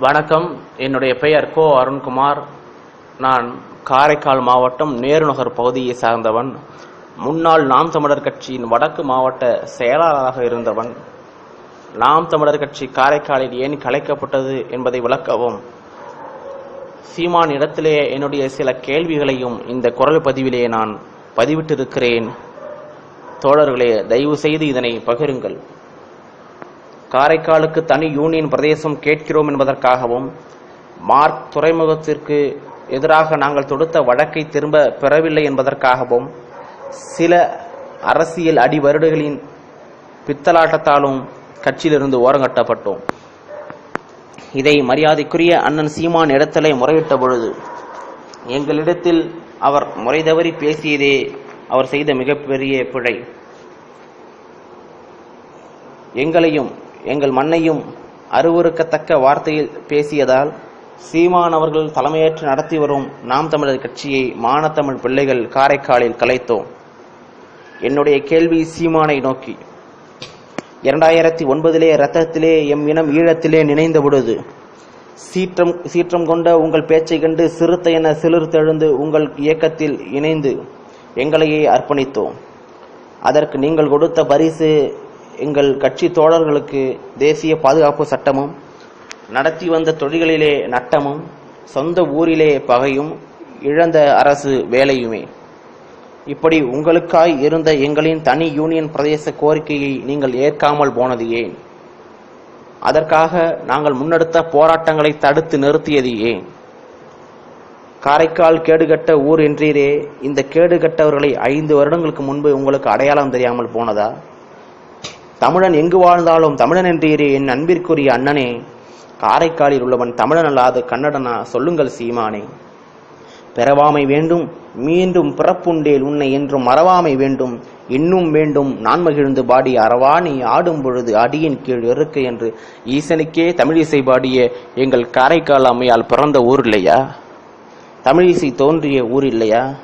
வணக்கம். என்னுடைய பெயர் கோ அருண்குமார். நான் காரைக்கால் மாவட்டம் நேருநகர் பகுதியை சார்ந்தவன். முன்னாள் நாம் தமிழர் கட்சியின் வடக்கு மாவட்ட செயலாளராக இருந்தவன். நாம் தமிழர் கட்சி காரைக்காலில் ஏன் கலைக்கப்பட்டது என்பதை விளக்கவும் சீமான் இடத்திலே என்னுடைய சில கேள்விகளையும் இந்த குரல் பதிவிலே நான் பதிவிட்டிருக்கிறேன். தோழர்களே தயவு செய்து இதனை பகிருங்கள். காரைக்காலுக்கு தனி யூனியன் பிரதேசம் கேட்கிறோம் என்பதற்காகவும் மார்க் துறைமுகத்திற்கு எதிராக நாங்கள் தொடுத்த வழக்கை திரும்ப பெறவில்லை என்பதற்காகவும் சில அரசியல் அடிவருடுகளின் பித்தலாட்டத்தாலும் கட்சியிலிருந்து ஓரங்கட்டப்பட்டோம் இதை மரியாதைக்குரிய அண்ணன் சீமான் இடத்திலே முறையிட்ட பொழுது எங்களிடத்தில் அவர் முறை தவறி பேசியதே அவர் செய்த மிகப்பெரிய பிழை. எங்களையும் எங்கள் மண்ணையும் அருவறுக்கத்தக்க வார்த்தையில் பேசியதால் சீமான் அவர்கள் தலைமையேற்று நடத்தி வரும் நாம் தமிழர் கட்சியை மானத்தமிழ் பிள்ளைகள் காரைக்காலில் கலைத்தோம். என்னுடைய கேள்வி சீமானை நோக்கி இரண்டாயிரத்தி ஒன்பதிலே ரத்தத்திலே எம் இனம் ஈழத்திலே நினைந்த பொழுது சீற்றம் சீற்றம் கொண்ட உங்கள் பேச்சை கண்டு சிறுத்தை என சிலிர்த்தெழுந்து உங்கள் இயக்கத்தில் இணைந்து எங்களையே அர்ப்பணித்தோம். அதற்கு நீங்கள் கொடுத்த பரிசு எங்கள் கட்சி தோழர்களுக்கு தேசிய பாதுகாப்பு சட்டமும் நடத்தி வந்த தொழில்களிலே நட்டமும் சொந்த ஊரிலே பகையும் இழந்த அரசு வேலையுமே. இப்படி உங்களுக்காய் இருந்த எங்களின் தனி யூனியன் பிரதேச கோரிக்கையை நீங்கள் ஏற்காமல் போனது ஏன்? அதற்காக நாங்கள் முன்னெடுத்த போராட்டங்களை தடுத்து நிறுத்தியது ஏன்? காரைக்கால் கேடுகட்ட ஊர் என்றீரே இந்த கேடுகட்டவர்களை ஐந்து வருடங்களுக்கு முன்பு உங்களுக்கு அடையாளம் தெரியாமல் போனதா? தமிழன் எங்கு வாழ்ந்தாலும் தமிழன் என்றீரே என் அன்பிற்குரிய அண்ணனே. காரைக்காலில் உள்ளவன் தமிழன் அல்லாத கன்னடனா சொல்லுங்கள் சீமானே. பெறவாமை வேண்டும் மீண்டும் பிறப்புண்டேல் உன்னை என்றும் மறவாமை வேண்டும் இன்னும் வேண்டும் நான் மகிழ்ந்து பாடி அறவாணி ஆடும் பொழுது அடியின் கீழ் இருக்க என்று ஈசனுக்கே தமிழிசை பாடிய எங்கள் காரைக்கால் அம்மையால் பிறந்த ஊர் இல்லையா? தமிழிசை தோன்றிய ஊர் இல்லையா?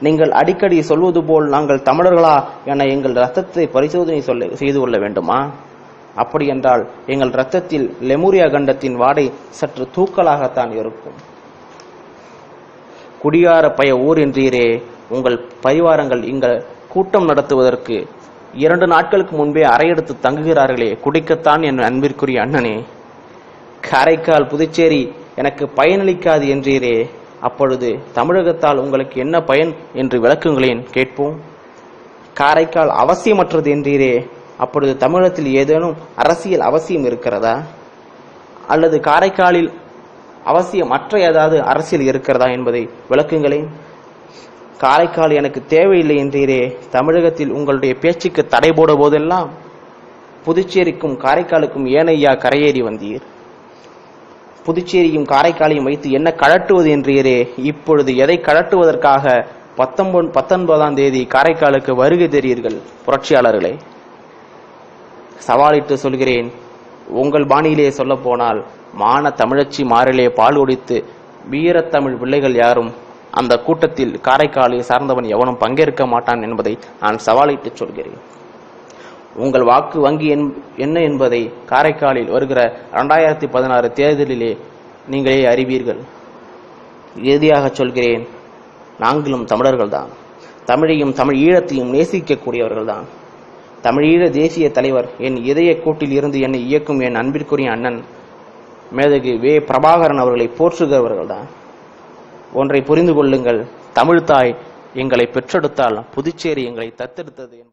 நீங்கள் அடிக்கடி சொல்வது போல் நாங்கள் தமிழர்களா என எங்கள் ரத்தத்தை பரிசோதனை சொல்ல செய்து கொள்ள வேண்டுமா? அப்படி என்றால் எங்கள் ரத்தத்தில் லெமுரியா கண்டத்தின் வாடை சற்று தூக்கலாகத்தான் இருக்கும். குடியார பய ஊர் என்றீரே உங்கள் பரிவாரங்கள் இங்கள் கூட்டம் நடத்துவதற்கு இரண்டு நாட்களுக்கு முன்பே அறையெடுத்து தங்குகிறார்களே குடிக்கத்தான் என் அன்பிற்குரிய அண்ணனே. காரைக்கால் புதுச்சேரி எனக்கு பயனளிக்காது என்றீரே. அப்பொழுது தமிழகத்தால் உங்களுக்கு என்ன பயன் என்று விளக்குங்களேன் கேட்போம். காரைக்கால் அவசியமற்றது என்றீரே அப்பொழுது தமிழகத்தில் ஏதேனும் அரசியல் அவசியம் இருக்கிறதா? அல்லது காரைக்காலில் அவசியம் ஏதாவது அரசியல் இருக்கிறதா என்பதை விளக்குங்களேன். காரைக்கால் எனக்கு தேவையில்லை என்றீரே தமிழகத்தில் உங்களுடைய பேச்சுக்கு தடை போட போதெல்லாம் புதுச்சேரிக்கும் காரைக்காலுக்கும் ஏனையா கரையேறி வந்தீர். புதுச்சேரியும் காரைக்காலையும் வைத்து என்ன கழட்டுவது என்றீரே? இப்பொழுது எதை கழட்டுவதற்காக பத்தொன்பது பத்தொன்பதாம் தேதி காரைக்காலுக்கு வருகை தெரியுங்கள் புரட்சியாளர்களே? சவாலிட்டு சொல்கிறேன் உங்கள் பாணியிலே சொல்ல போனால் மான தமிழச்சி மாறிலே பால் ஒடித்து வீரத்தமிழ் பிள்ளைகள் யாரும் அந்த கூட்டத்தில் காரைக்காலை சார்ந்தவன் எவனும் பங்கேற்க மாட்டான் என்பதை நான் சவாலிட்டு சொல்கிறேன். உங்கள் வாக்கு வங்கி என்ன என்பதை காரைக்காலில் வருகிற இரண்டாயிரத்தி பதினாறு தேர்தலிலே நீங்களே அறிவீர்கள். இறுதியாக சொல்கிறேன் நாங்களும் தமிழர்கள்தான். தமிழையும் தமிழ் ஈழத்தையும் நேசிக்கக்கூடியவர்கள்தான். தமிழீழ தேசிய தலைவர் என் இதய கூட்டில் இருந்து என்னை இயக்கும் என் அன்பிற்குரிய அண்ணன் மேதகு வே பிரபாகரன் அவர்களை போற்றுகிறவர்கள்தான். ஒன்றை புரிந்து கொள்ளுங்கள் தமிழ்தாய் எங்களை பெற்றெடுத்தால் புதுச்சேரி எங்களை தத்தெடுத்தது